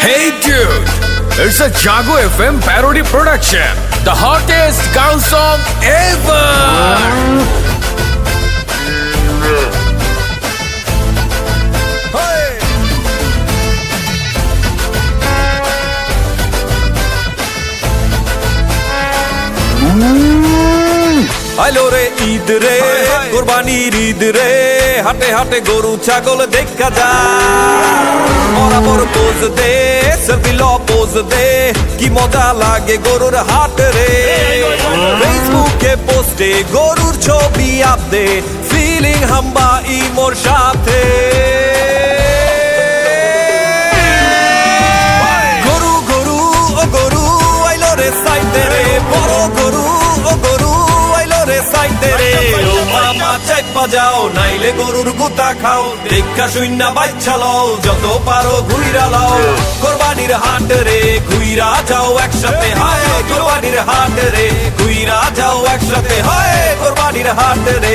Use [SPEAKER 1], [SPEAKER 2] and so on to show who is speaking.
[SPEAKER 1] Hey dude, it's a Jago FM parody production. The hottest girl song ever.
[SPEAKER 2] আইলো রে ঈদ রে কোরবানির ঈদ রে হাটে হাটে গরু ছাগল দেখা যা বরাবর পোজ দে সেলফি ল পোজ দে কি মজা লাগে গরুর হাট রে ফেসবুকে পোস্টে গরুর ছবি আপদে ফিলিং হাম্বা ইমোর সাথে গরু গরু ও গরু আইলো রে সাইতে রে বড় গরু ও গরু আইলো রে সাইতে রে ও যাও নাইলে গরুর গুতা খাও। দেখা শূন্য বাচ্চা লও যত পারো ঘুইরা লও। কোরবানির হাট রে, ঘুইরা যাও একসাথে। হায়, কোরবানির হাট রে, ঘুইরা যাও একসাথে। হায়, কোরবানির হাট রে